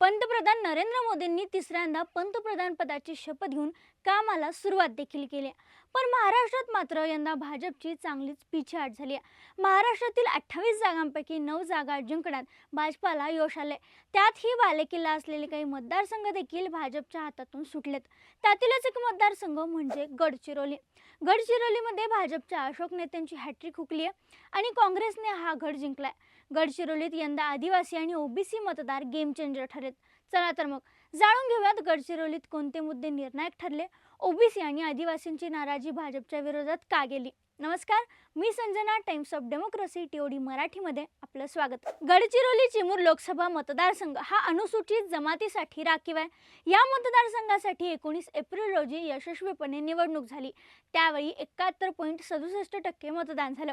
पंतप्रधान नरेंद्र मोदींनी तिसऱ्यांदा पंतप्रधान पदाची शपथ घेऊन कामाला सुरुवात देखील केली पण महाराष्ट्रात मात्र यंदा भाजपची चांगलीच पिछेहाट झाली आहे. महाराष्ट्रातील अठ्ठावीस जागांपैकी नऊ जागा जिंकण्यात भाजपाला यश आले त्यातही बालेकिल्ला असलेले काही मतदारसंघ देखील भाजपच्या हातातून सुटलेत. त्यातीलच एक मतदारसंघ म्हणजे गडचिरोली. गडचिरोलीमध्ये भाजपच्या अशोक नेत्यांची हॅट्रिक हुकली आहे आणि काँग्रेसने हा गड जिंकलाय. गडचिरोलीत यंदा आदिवासी आणि ओबीसी मतदार गेम चेंजर ठरलेत चला तर मग जाणून घेऊयात गडचिरोलीत कोणते मुद्दे निर्णायक ठरले? ओबीसी आणि आदिवासींची नाराजी भाजपच्या विरोधात का गेली? नमस्कार मी Sanjana Times of Democracy TOD मराठीमध्ये आपलं स्वागत. गडचिरोली चिमूर लोकसभा मतदारसंघ हा अनुसूचित जमातीसाठी राखीव आहे. या मतदारसंघासाठी एकोणीस एप्रिल रोजी यशस्वीपणे निवडणूक झाली. त्यावेळी एकाहत्तर पॉईंट सदुसष्ट टक्के मतदान झालं.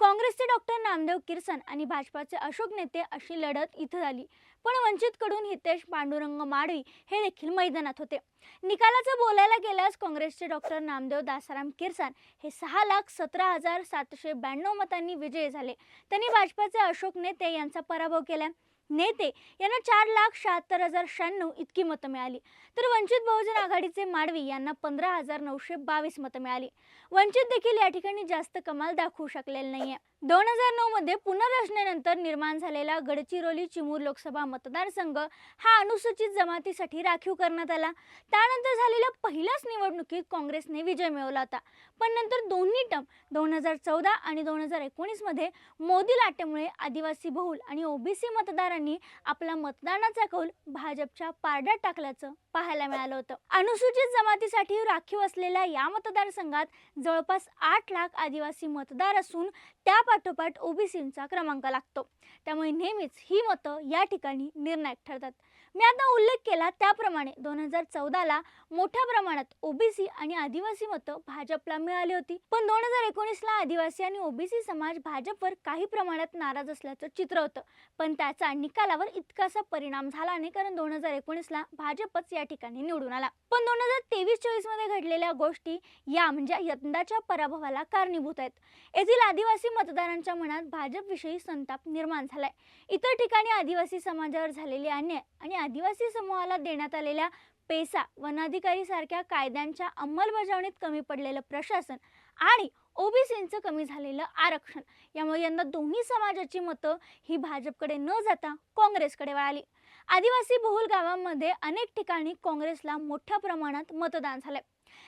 काँग्रेसचे डॉक्टर नामदेव किरसन आणि भाजपाचे अशोक नेते अशी लढत इथं झाली. पण वंचितकडून हितेश पांडुरंग माडवी हे देखील मैदानात होते. निकालाचं बोलायला गेल्यास काँग्रेसचे डॉक्टर नामदेव दासाराम किरसान हे सहा लाख सतरा हजार सातशे ब्याण्णव मतांनी विजयी झाले. त्यांनी भाजपाचे अशोक नेते यांचा पराभव केला. नेते यांना चार लाख शहात्तर हजार शहाण्णव इतकी मतं मिळाली. तर वंचित बहुजन आघाडीचे माडवी यांना पंधरा हजार नऊशे बावीस मतं मिळाली. वंचित देखील या ठिकाणी जास्त कमाल दाखवू शकलेलं नाहीये. दोन हजार नऊ मध्ये पुनर्रचनेनंतर निर्माण झालेला गडचिरोली चिमूर लोकसभा मतदारसंघ हा अनुसूचित जमातीसाठी राखीव करण्यात आला. त्यानंतर झालेल्या पहिल्याच निवडणुकीत काँग्रेसने विजय मिळवला होता. पण नंतर दोन्ही टर्म दोन हजार चौदा आणि दोन हजार एकोणीसमध्ये मोदी लाटेमुळे आदिवासी बहुल आणि ओबीसी मतदारांनी आपला मतदानाचा कौल भाजपच्या पारड्यात टाकल्याचं पाहायला मिळालं होतं. अनुसूचित जमातीसाठी राखीव असलेल्या या मतदारसंघात जवळपास आठ लाख आदिवासी मतदार असून त्यापाठोपाठ ओबीसींचा क्रमांक लागतो. त्यामुळे नेहमीच ही मतं या ठिकाणी निर्णायक ठरतात. मी आता उल्लेख केला त्याप्रमाणे दोन हजार चौदाला मोठ्या प्रमाणात ओबीसी आणि आदिवासी मतं भाजपला मिळाली होती. पण दोन हजार एकोणीसला आदिवासी आणि ओबीसी समाज भाजपवर काही प्रमाणात नाराज असल्याचं चित्र होतं. पण त्याचा निकालावर इतकासा परिणाम झाला नाही कारण दोन हजार एकोणीसला भाजपच या ठिकाणी निवडून आला. पण दोन हजार तेवीस चोवीसमध्ये घडलेल्या गोष्टी या म्हणजे यंदाच्या पराभवाला कारणीभूत आहेत. येथील आदिवासी मतदारांच्या मनात भाजपविषयी संताप निर्माण झालाय. इतर ठिकाणी आदिवासी समाजावर झालेले अन्याय आणि आदिवासी समूहाला देण्यात आलेल्या पेसा वनाधिकारी सारख्या कायद्यांच्या अंमलबजावणीत कमी पडलेलं प्रशासन आणि ओबीसींचं कमी झालेलं आरक्षण. यामुळे यंदा दोन्ही समाजाची मतं ही भाजपकडे न जाता काँग्रेसकडे वळाली. आदिवासी बहुल गावांमध्ये अनेक ठिकाणी काँग्रेसला मोठ्या प्रमाणात मतदान झालंय.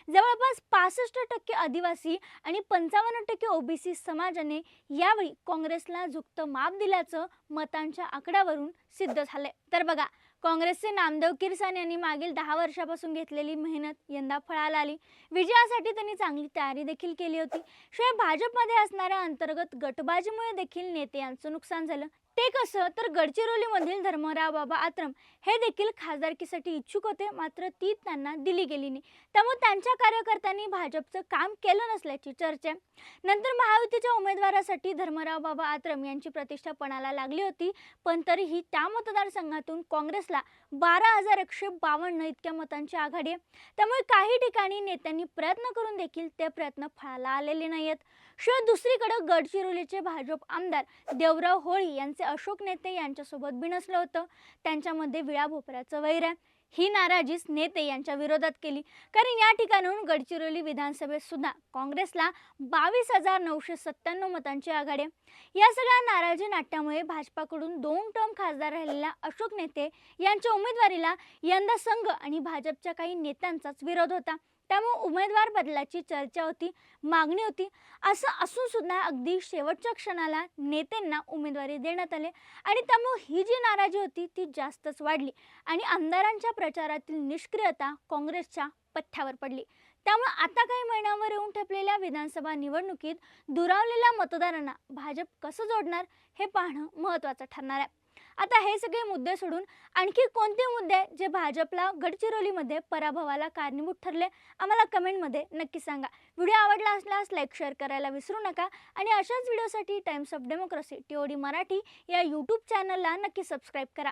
जवळपास पासष्ट टक्के आदिवासी आणि पंचावन्न टक्के ओबीसी समाजाने यावेळी काँग्रेसला झुकतं माप दिल्याचं मतांच्या आकड्यावरून सिद्ध झालंय. तर बघा काँग्रेसचे नामदेव किरसान यांनी मागील दहा वर्षापासून घेतलेली मेहनत यंदा फळाला आली. विजयासाठी त्यांनी चांगली तयारी देखील केली होती. शिवाय भाजपमध्ये असणाऱ्या अंतर्गत गटबाजीमुळे देखील नेते यांचं नुकसान झालं. ते कसं? तर गडचिरोलीमधील धर्मराव बाबा आत्रम हे देखील खासदारकीसाठी इच्छुक होते मात्र ती त्यांना दिली गेली नाही. त्यामुळे त्यांच्या कार्यकर्त्यांनी भाजपचं काम केलं नसल्याची चर्चा आहे. नंतर महायुतीच्या उमेदवारासाठी धर्मराव बाबा आत्रम यांची प्रतिष्ठा पणाला लागली होती पण तरीही त्या मतदारसंघातून काँग्रेस काँग्रेसला बारा हजार एकशे बावन्न इतक्या मतांची आघाडी आहे. त्यामुळे काही ठिकाणी नेत्यांनी प्रयत्न करून देखील ते प्रयत्न फळाला आलेले नाही आहेत शिवाय दुसरीकडे गडचिरोलीचे भाजप आमदार देवराव होळी यांचे अशोक नेते यांच्यासोबत बिनसलं होतं. त्यांच्यामध्ये विळा भोपऱ्याचं वैर आहे. ही नाराजीस नेते यांच्या विरोधात केली. कारण या ठिकाणाहून गडचिरोली विधानसभेत सुद्धा काँग्रेसला बावीस हजार नऊशे सत्त्याण्णव मतांची आघाडी या सगळ्या नाराजी नाट्यामुळे भाजपाकडून दोन टर्म खासदार राहिलेल्या अशोक नेते यांच्या उमेदवारीला यंदा संघ आणि भाजपच्या काही नेत्यांचाच विरोध होता. त्यामुळे उमेदवार बदलाची चर्चा होती मागणी होती. असं असून सुद्धा अगदी शेवटच्या क्षणाला नेत्यांना उमेदवारी देण्यात आले आणि त्यामुळे ही जी नाराजी होती ती जास्तच वाढली आणि आमदारांच्या प्रचारातील निष्क्रियता काँग्रेसच्या पथ्यावर पडली. त्यामुळे आता काही महिन्यांवर येऊन ठेपलेल्या विधानसभा निवडणुकीत दुरावलेल्या मतदारांना भाजप कसं जोडणार हे पाहणं महत्त्वाचं ठरणार आहे. आता हे सगळे मुद्दे सोडून आणखी कोणते मुद्दे जे भाजपला गडचिरोलीमध्ये पराभवाला कारणीभूत ठरले? आम्हाला कमेंटमध्ये नक्की सांगा. व्हिडिओ आवडला असल्यास लाईक शेअर करायला विसरू नका आणि अशाच व्हिडिओसाठी Times of Democracy T O D Marathi या यूट्यूब चॅनलला नक्की सबस्क्राईब करा.